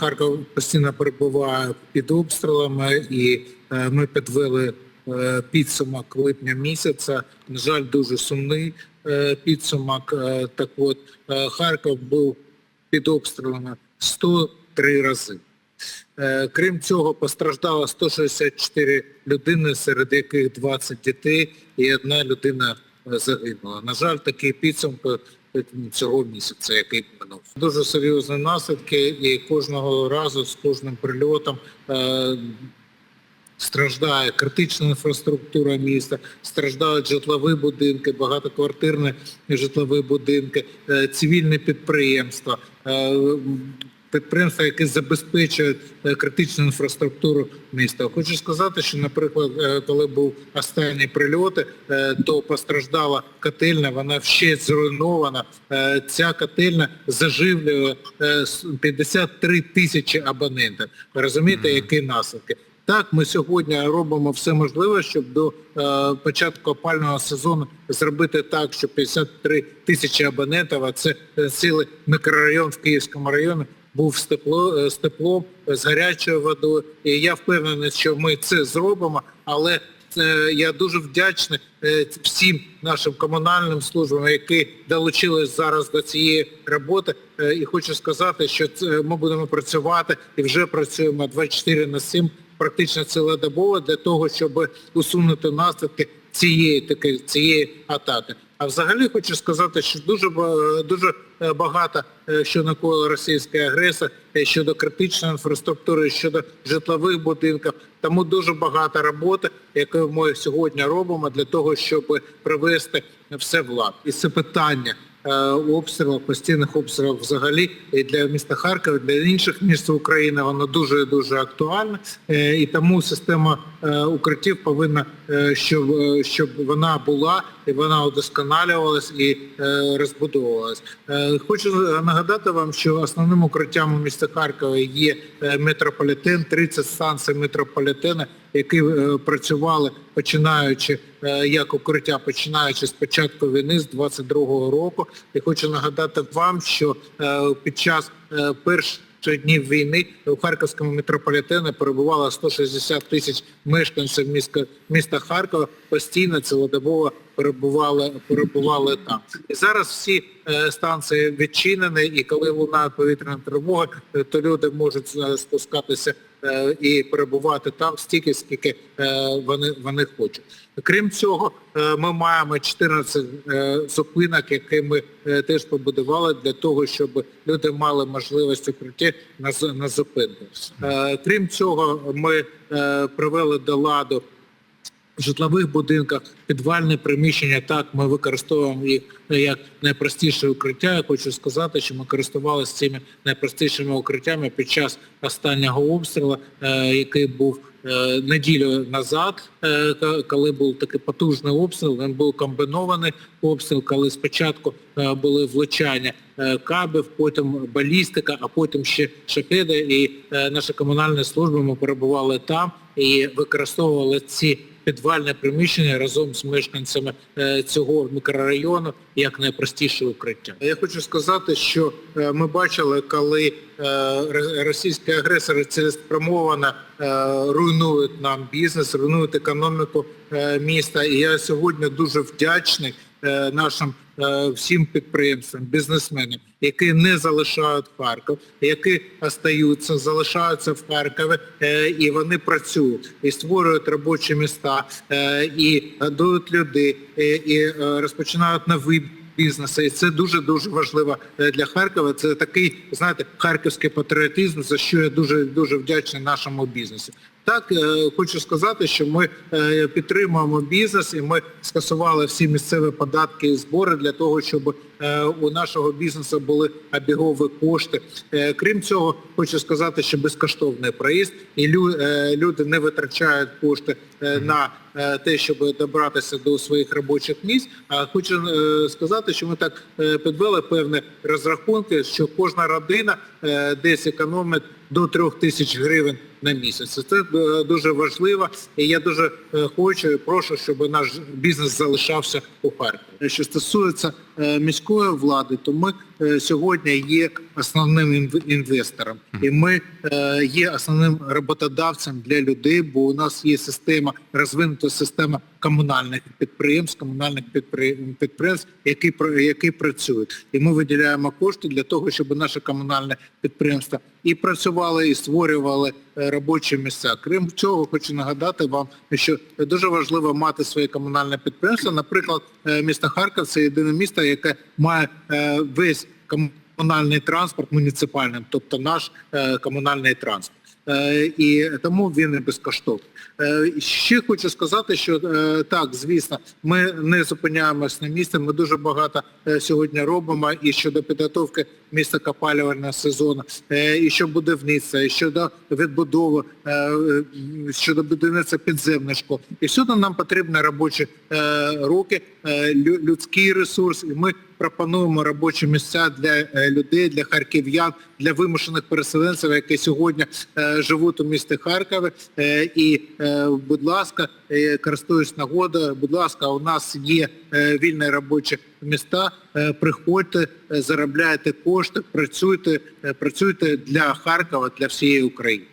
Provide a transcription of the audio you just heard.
Харків постійно перебуває під обстрілами, і е, ми підвели е, підсумок липня місяця. На жаль, дуже сумний е, підсумок. Так от, Харків був під обстрілами 103 рази. Крім цього, постраждало 164 людини, серед яких 20 дітей і одна людина загинула. На жаль, такі підсумки цього місяця, який минув. Дуже серйозні наслідки, і кожного разу з кожним прильотом е, страждає критична інфраструктура міста, страждають житлові будинки, багатоквартирні житлові будинки, е, цивільні підприємства, е, підприємства, які забезпечують е, критичну інфраструктуру міста. Хочу сказати, що, наприклад, е, коли був останній прильоти, е, то постраждала котельня, вона ще зруйнована. Ця котельня заживлює е, 53 тисячі абонентів. Розумієте, які наслідки? Так, ми сьогодні робимо все можливе, щоб до е, початку опального сезону зробити так, щоб 53 тисячі абонентів, а це цілий мікрорайон в Київському районі, був з, тепло, е, з теплом, з гарячою водою. І я впевнений, що ми це зробимо, але е, я дуже вдячний е, всім нашим комунальним службам, які долучились зараз до цієї роботи. І хочу сказати, що ми будемо працювати і вже працюємо 24 на 7 практично цілодобово для того, щоб усунути наслідки цієї таки цієї атаки. А взагалі хочу сказати, що дуже дуже е, багато е, що накоїла російська агресія е, щодо критичної інфраструктури, щодо житлових будинків. Тому дуже багато роботи, яку ми сьогодні робимо для того, щоб привести все в лад. І це питання е, обстрілів, постійних обстрілів взагалі і для міста Харкова, для інших міст України воно дуже дуже актуальне. Е, І тому система е, укриттів повинна, щоб, щоб вона була і вона удосконалювалась і розбудовувалась. Хочу нагадати вам, що основним укриттям міста Харкова є метрополітен, 30 станцій метрополітену, які е, працювали починаючи е, як укриття, починаючи з початку війни з 22-го року. І хочу нагадати вам, що е, під час перших днів війни у Харківському метрополітені перебувало 160 тисяч мешканців міста, міста Харкова, постійно цілодобово перебували, перебували там. І зараз всі станції відчинені, і коли лунає повітряна тривога, то люди можуть спускатися і перебувати там стільки, скільки е, вони, вони хочуть. Крім цього, е, ми маємо 14 е, зупинок, які ми е, теж побудували для того, щоб люди мали можливість укриття на, зупинку. Е, Крім цього, ми е, привели до ладу житлових будинках, підвальне приміщення, так, ми використовуємо їх як найпростіше укриття. Я хочу сказати, що ми користувалися цими найпростішими укриттями під час останнього обстрілу, е, який був е, неділю назад, е, коли був такий потужний обстріл, він був комбінований обстріл, коли спочатку були влучання кабів, потім балістика, а потім ще шахеди. І наші комунальні служби ми перебували там і використовували ці підвальне приміщення разом з мешканцями е, цього мікрорайону як найпростіше укриття. Я хочу сказати, що е, ми бачили, коли е, ро- російські агресори цілеспрямовано руйнують нам бізнес, руйнують економіку міста. І я сьогодні дуже вдячний нашим всім підприємствам, бізнесменам, які не залишають Харків, які остаються, залишаються в Харкові, е, і вони працюють і створюють робочі міста, е, і годують людей, і, е, розпочинають нові бізнеси. І це дуже дуже важливо е, для Харкова. Це такий, знаєте, харківський патріотизм, за що я дуже дуже вдячний нашому бізнесу. Так, е, хочу сказати, що ми е, підтримуємо бізнес і ми скасували всі місцеві податки і збори для того, щоб е, у нашого бізнесу були обігові кошти. Крім цього, хочу сказати, що безкоштовний проїзд і люди не витрачають кошти на те, щоб добратися до своїх робочих місць. А хочу сказати, що ми так підвели певні розрахунки, що кожна родина десь економить до трьох тисяч гривень на місяць. Це е, дуже важливо, і я дуже е, хочу і прошу, щоб наш бізнес залишався у Харкові. Що стосується е, міської влади, то ми сьогодні є основним інвестором, і ми є основним роботодавцем для людей, бо у нас є система розвинута система комунальних підприємств, комунальних підприємств, які які працюють. І ми виділяємо кошти для того, щоб наше комунальне підприємство і працювали, і створювали робочі місця. Крім цього, хочу нагадати вам, що дуже важливо мати своє комунальне підприємство. Наприклад, е, місто Харків це єдине місто, яке має е, весь комунальний транспорт муніципальним, тобто наш е, комунальний транспорт. Е, І тому він і безкоштовний. Е, Ще хочу сказати, що е, так, звісно, ми не зупиняємось на місці. Ми дуже багато е, сьогодні робимо і щодо підготовки міста копалювального сезону, е, і щодо будівництва, і щодо відбудови, е, е, щодо будівництва підземних школ. І всюди нам потрібні робочі руки, людський ресурс, і ми пропонуємо робочі місця для людей, для харків'ян, для вимушених переселенців, які сьогодні живуть у місті Харкові. І, будь ласка, користуюсь нагодою, будь ласка, у нас є вільні робочі міста. Е, Приходьте, е, заробляйте кошти, працюйте, е, працюйте для Харкова, для всієї України.